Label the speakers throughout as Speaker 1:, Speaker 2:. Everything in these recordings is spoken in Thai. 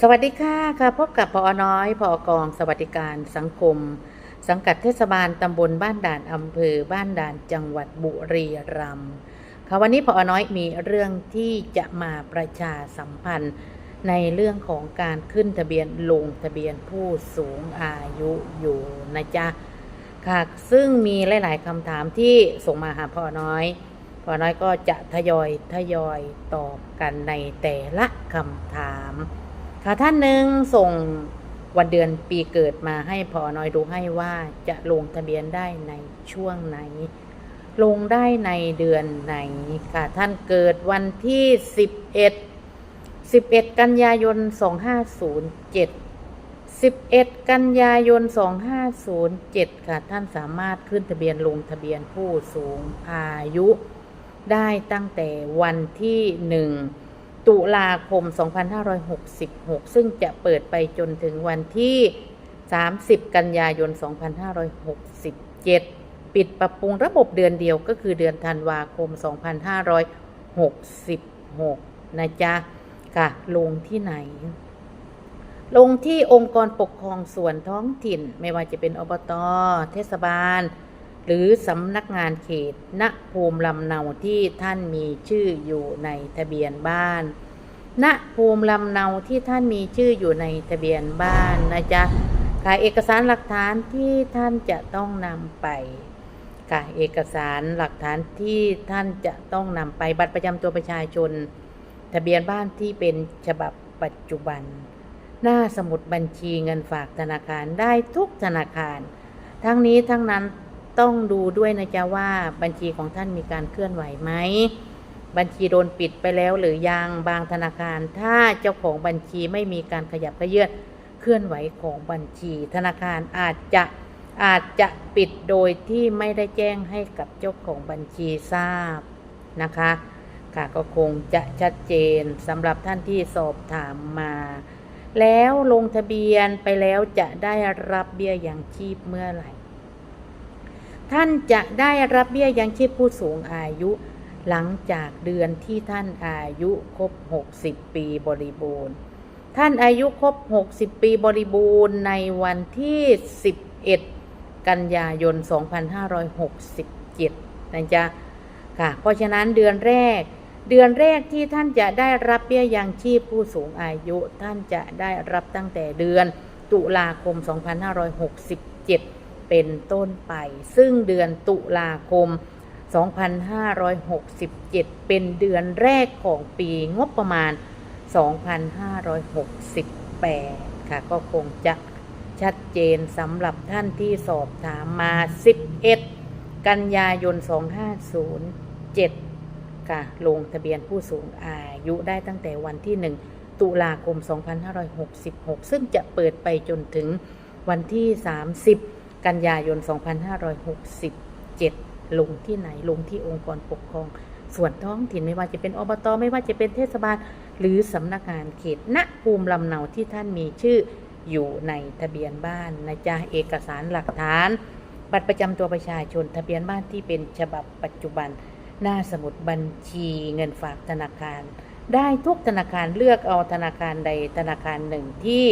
Speaker 1: สวัสดีค่ะค่ะพบกับพอน้อยพอกองสวัสดิการสังคม สังกัดเทศบาลตำบลบ้านด่านอำเภอบ้านด่านจังหวัดบุรีรัมย์ค่ะวันนี้พอน้อยมีเรื่องที่จะมาประชาสัมพันธ์ในเรื่องของการขึ้นทะเบียนลงทะเบียนผู้สูงอายุอยู่นะจ๊ะค่ะซึ่งมีหลาย ๆคำถามที่ส่งมาหาพอน้อยพอน้อยก็จะทยอยทยอยตอบกันในแต่ละคำถาม ค่ะท่านหนึ่งส่งวันเดือนปีเกิดมาให้พอน้อยดูให้ว่าจะลงทะเบียนได้ในช่วงไหน ลงได้ในเดือนไหนค่ะท่านเกิดวันที่ 11 11 กันยายน 2507 11 กันยายน 2507 ค่ะ ท่านสามารถขึ้นทะเบียนลงทะเบียนผู้สูงอายุ ได้ตั้งแต่วันที่ 1 ตุลาคม 2566 ซึ่งจะเปิดไปจนถึงวันที่ 30 กันยายน 2567 ปิดปรับปรุงระบบเดือนเดียวก็คือเดือนธันวาคม 2566 นะจ๊ะ ค่ะ ลงที่ไหน ลงที่องค์กรปกครองส่วนท้องถิ่น ไม่ว่าจะเป็นอบต เทศบาล หรือสำนักงานเขตณภูมิลำเนาที่ท่านมีชื่ออยู่ในทะเบียนบ้านณภูมิลำเนาที่ท่านมีชื่ออยู่ในทะเบียนบ้านนะจ๊ะค่ะเอกสารหลักฐานที่ท่านจะต้องนำไปค่ะเอกสารหลักฐานที่ท่านจะต้องนำไปบัตรประจำตัวประชาชน ทะเบียนบ้านที่เป็นฉบับปัจจุบัน หน้าสมุดบัญชีเงินฝากธนาคารได้ทุกธนาคาร ทั้งนี้ทั้งนั้น ต้องดูด้วยนะจ๊ะว่าบัญชีของท่านมีการเคลื่อนไหวไหม บัญชีโดนปิดไปแล้วหรือยังบางธนาคาร ถ้าเจ้าของบัญชีไม่มีการขยับเขยื่อนเคลื่อนไหวของบัญชี ธนาคารอาจจะอาจจะปิดโดยที่ไม่ได้แจ้งให้กับเจ้าของบัญชีทราบนะคะ ค่ะก็คงจะชัดเจนสำหรับท่านที่สอบถามมา แล้วลงทะเบียนไปแล้วจะได้รับเบี้ยอยังชีพเมื่อไหร่ ท่านจะได้รับเบี้ยยังชีพผู้สูงอายุ หลังจากเดือนที่ท่านอายุครบ 60 ปีบริบูรณ์ ท่านอายุครบ 60 ปีบริบูรณ์ในวันที่ 11 กันยายน 2567นะจ๊ะค่ะ เพราะฉะนั้นเดือนแรก เดือนแรกที่ท่านจะได้รับเบี้ยยังชีพผู้สูงอายุ ท่านจะได้รับตั้งแต่เดือนตุลาคม 2567 เป็นต้นไป ซึ่งเดือนตุลาคม 2567 เป็นเดือนแรกของปีงบประมาณ 2568 ค่ะ ก็คงจะชัดเจนสำหรับท่านที่สอบถามมา 11 กันยายน 2507 ค่ะ ลงทะเบียนผู้สูงอายุได้ตั้งแต่วันที่ 1 ตุลาคม 2566 ซึ่งจะเปิดไปจนถึงวันที่ 30 กันยายน 2567 ลงที่ไหนลงที่องค์กรปกครองส่วนท้องถิ่นไม่ว่าจะเป็นอบตไม่ว่าจะเป็นเทศบาล หรือสำนักงานเขตณภูมิลำเนาที่ท่านมีชื่ออยู่ในทะเบียนบ้านนะจ๊ะเอกสารหลักฐาน บัตรประจำตัวประชาชนทะเบียนบ้านที่เป็นฉบับปัจจุบัน หน้าสมุดบัญชีเงินฝากธนาคาร ได้ทุกธนาคารเลือกเอาธนาคารใดธนาคารหนึ่งที่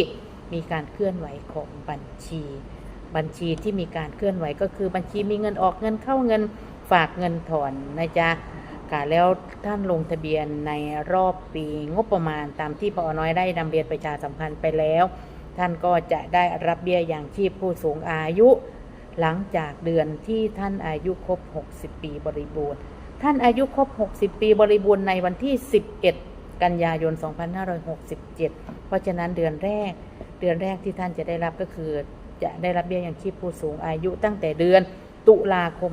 Speaker 1: มีการเคลื่อนไหวของบัญชี บัญชีที่มีการเคลื่อนไหวก็คือบัญชีมีเงินออกเงินเข้าเงินฝากเงินถอนนะจ๊ะค่ะแล้วท่านลงทะเบียนในรอบปีงบประมาณตามที่พอน้อยได้นำเรียนประชาสัมพันธ์ไปแล้ว ท่านก็จะได้รับเบี้ยอย่างชีพผู้สูงอายุ หลังจากเดือนที่ท่านอายุครบ 60 ปีบริบูรณ์ ท่านอายุครบ 60 ปีบริบูรณ์ในวันที่ 11 กันยายน 2567 เพราะฉะนั้นเดือนแรกเดือนแรกที่ท่านจะได้รับก็คือ จะได้รับเบี้ยยังชีพผู้สูงอายุตั้งแต่เดือนตุลาคม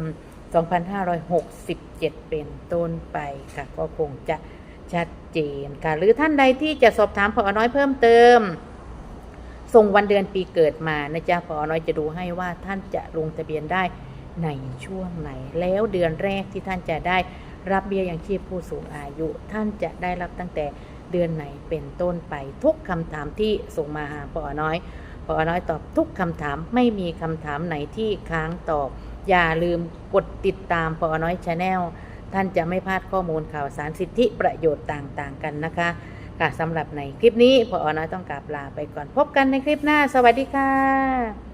Speaker 1: 2567 เป็นต้นไปค่ะ ก็คงจะชัดเจนค่ะ หรือท่านใดที่จะสอบถามพอน้อยเพิ่มเติม ส่งวันเดือนปีเกิดมานะจ๊ะพอน้อยจะดูให้ว่าท่านจะลงทะเบียนได้ในช่วงไหน แล้วเดือนแรกที่ท่านจะได้รับเบี้ยยังชีพผู้สูงอายุ ท่านจะได้รับตั้งแต่เดือนไหนเป็นต้นไปทุกคำถามที่ส่งมาหาพอน้อย อน้อยตอบทุกคำถามไม่มีคำถามไหนที่ค้างตอบ อย่าลืมกดติดตามพอน้อยชาแนลท่านจะไม่พลาดข้อมูลข่าวสารสิทธิประโยชน์ต่างๆ กันนะคะค่ะสำหรับในคลิปนี้พออน้อยต้องกราบลาไปก่อนพบกันในคลิปหน้า สวัสดีค่ะ